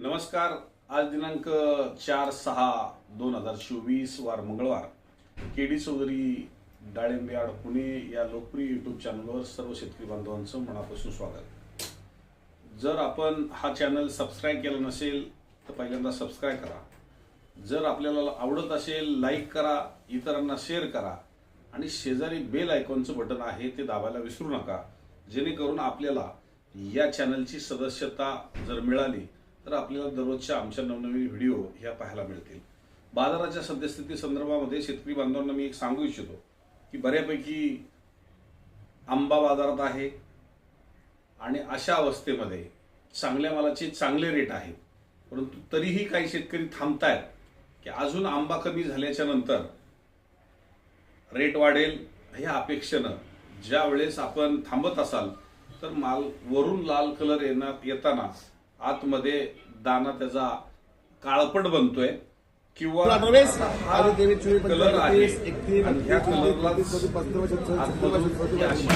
नमस्कार. आज दिनांक चार सहा दोन हजार चोवीस वार मंगळवार. के डी चौधरी डाळिंबियाड पुणे या लोकप्रिय युट्यूब चॅनलवर सर्व शेतकरी बांधवांचं मनापासून स्वागत. जर आपण हा चॅनल सबस्क्राईब केला नसेल तर पहिल्यांदा सबस्क्राईब करा. जर आपल्याला आवडत असेल लाईक करा इतरांना शेअर करा. आणि शेजारी बेल आयकॉनचं बटन आहे ते दाबायला विसरू नका. जेणेकरून आपल्याला या चॅनलची सदस्यता जर मिळाली तर आपल्याला दररोजच्या आमच्या नवनवीन व्हिडिओ ह्या पाहायला मिळतील. बाजाराच्या सद्यस्थिती संदर्भामध्ये शेतकरी बांधवांना मी एक सांगू इच्छितो की बऱ्यापैकी आंबा बाजारात आहे आणि अशा अवस्थेमध्ये चांगल्या मालाचे चांगले रेट आहेत. परंतु तरीही काही शेतकरी थांबतायत की अजून आंबा कमी झाल्याच्यानंतर रेट वाढेल ह्या अपेक्षेनं ज्या वेळेस आपण थांबत असाल तर माल वरून लाल कलर येणार येताना आतमध्ये दाना त्याचा काळपट बनतोय किंवा कलर आहे. पंचवीस एकतीस आणि ह्या कलरला कलरला अशी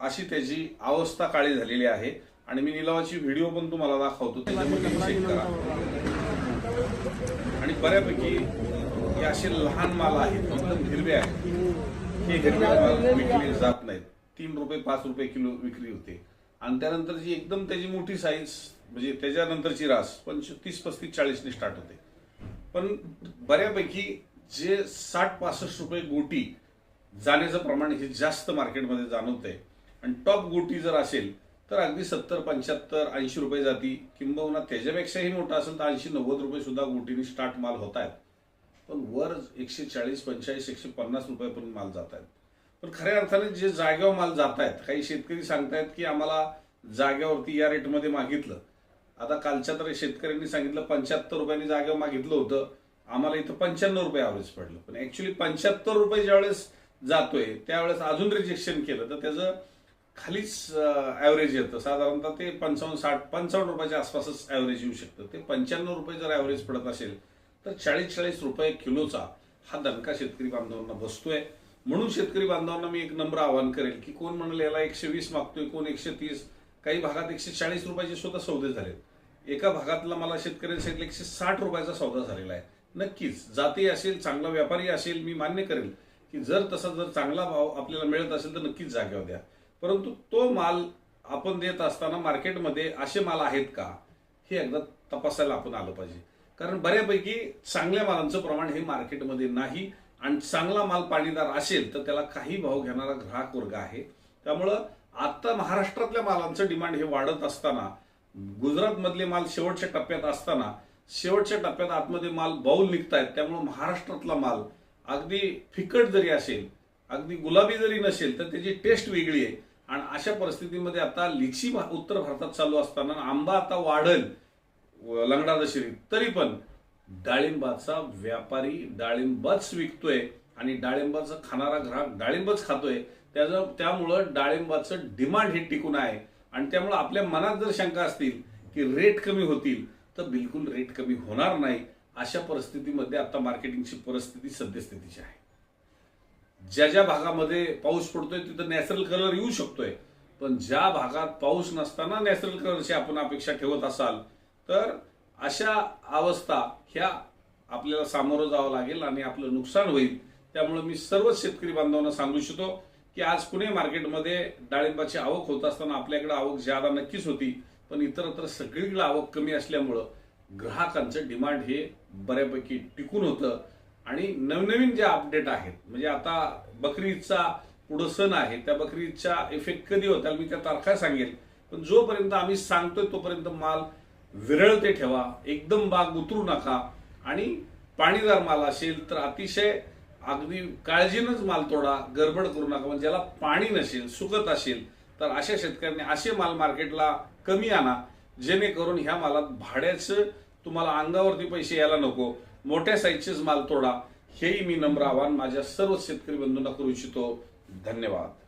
अशी त्याची अवस्था काळी झालेली आहे. आणि मी निलावाची व्हिडिओ पण तुम्हाला दाखवतो त्याच्यामध्ये चेक करा. आणि बऱ्यापैकी हे असे लहान माल आहेत एकदम हिरवे आहेत. हे हिरवे माल विकले जात नाहीत. तीन रुपये पाच रुपये किलो विक्री होते. आणि त्यानंतर जी एकदम त्याची मोठी साईज म्हणजे त्याच्यानंतरची रास पंच तीस पस्तीस चाळीसने स्टार्ट होते. पण बऱ्यापैकी जे साठ पासष्ट रुपये गोटी जाण्याचं प्रमाण हे जास्त मार्केटमध्ये जाणवतंय. आणि टॉप गोटी जर असेल तर अगदी सत्तर पंच्याहत्तर ऐंशी रुपये जाती. किंबहुना त्याच्यापेक्षाही मोठा असेल तर ऐंशी नव्वद रुपये सुद्धा गोटीने स्टार्ट माल होत आहेत पण वर एकशे चाळीस पंचेचाळीस एकशे पन्नास रुपयापर्यंत माल जात आहेत पण खऱ्या अर्थाने जे जागेवर माल जात आहेत काही शेतकरी सांगतायत की आम्हाला जागेवरती या रेटमध्ये मागितलं. आता कालच्या तर शेतकऱ्यांनी सांगितलं पंच्याहत्तर रुपयांनी जागेवर मागितलं होतं. आम्हाला इथं पंच्याण्णव रुपये ॲव्हरेज पडलं. पण ऍक्च्युली पंच्याहत्तर रुपये ज्यावेळेस जातोय त्यावेळेस अजून रिजेक्शन केलं. तर त्याचं खालीच ॲव्हरेज येतं. साधारणतः ते पंचावन्न साठ पंचावन्न रुपयाच्या आसपासच ॲव्हरेज येऊ शकतं. ते पंच्याण्णव रुपये जर ॲव्हरेज पडत असेल तर चाळीस चाळीस रुपये किलोचा हा दणका शेतकरी बांधवांना बसतोय. म्हणून शेतकरी बांधवांना मी एक नंबर आवाहन करेल की कोण म्हणेल याला एकशे वीस मागतोय कोण एकशे तीस? काही भागात एकशे चाळीस रुपयाचे सुद्धा सौदे झालेत. एका भागातला मला शेतकऱ्यांनी सांगितलं एकशे साठ रुपयाचा सौदा झालेला आहे. नक्कीच जाती असेल चांगला व्यापारी असेल मी मान्य करेल की जर तसा जर चांगला भाव आपल्याला मिळत असेल तर नक्कीच जागेवर द्या. परंतु तो माल आपण देत असताना मार्केटमध्ये असे माल आहेत का? हे एकदा तपासायला आपण आलं पाहिजे. कारण बऱ्यापैकी चांगल्या मालांचं प्रमाण हे मार्केटमध्ये नाही. आणि चांगला माल पाणीदार असेल तर त्याला काही भाव घेणारा ग्राहक वर्ग आहे. त्यामुळं आत्ता महाराष्ट्रातल्या मालांचं डिमांड हे वाढत असताना गुजरातमधले माल शेवटच्या टप्प्यात असताना शेवटच्या टप्प्यात आतमध्ये माल बाऊल निघतायत. त्यामुळं महाराष्ट्रातला माल अगदी फिकट जरी असेल अगदी गुलाबी जरी नसेल तर त्याची टेस्ट वेगळी आहे. आणि अशा परिस्थितीमध्ये आता लिची भा- उत्तर भारतात चालू असताना आंबा आता वाढल लंगडा दशरी तरी पण डाळिंबाचा व्यापारी डाळिंबच विकतोय आणि डाळिंबाचं खाणारा ग्राहक डाळिंबच खातोय त्याचं त्यामुळं डाळिंबाचं डिमांड हे टिकून आहे. आणि त्यामुळं आपल्या मनात जर शंका असतील की रेट कमी होतील तर बिलकुल रेट कमी होणार नाही अशा परिस्थितीमध्ये आता मार्केटिंगची परिस्थिती सद्यस्थितीची आहे. ज्या ज्या भागामध्ये पाऊस पडतोय तिथं नॅचरल कलर येऊ शकतोय. पण ज्या भागात पाऊस नसताना नॅचरल कलरची आपण अपेक्षा ठेवत असाल तर अशा अवस्था ह्या आपल्याला सामोरं जावं लागेल आणि आपलं नुकसान होईल. त्यामुळे मी सर्वच शेतकरी बांधवांना सांगू इच्छितो की आज पुणे मार्केटमध्ये डाळिंबाची आवक होत असताना आपल्याकडे आवक ज्यादा नक्कीच होती पण इतरत्र सगळीकडे आवक कमी असल्यामुळं ग्राहकांचं डिमांड हे बऱ्यापैकी टिकून होतं. आणि नवनवीन जे अपडेट आहेत म्हणजे आता बकरीचा पुढं सण आहे त्या बकरीदच्या इफेक्ट कधी होता मी त्या तारखा सांगेल. पण जोपर्यंत आम्ही सांगतोय तोपर्यंत माल विरळते ठेवा एकदम बाग उतरू नका. आणि पाणीदार माल असेल तर अतिशय अगदी काळजीनंच माल तोडा गडबड करू नका. म्हणजे ज्याला पाणी नसेल सुकत असेल तर अशा शेतकऱ्यांनी असे माल मार्केटला कमी आणा जेणेकरून ह्या मालात भाड्याचं तुम्हाला अंगावरती पैसे यायला नको. मोठ्या साईजचेच माल तोडा. हेही मी नम्र आवाहन माझ्या सर्व शेतकरी बंधूंना करू इच्छितो. धन्यवाद.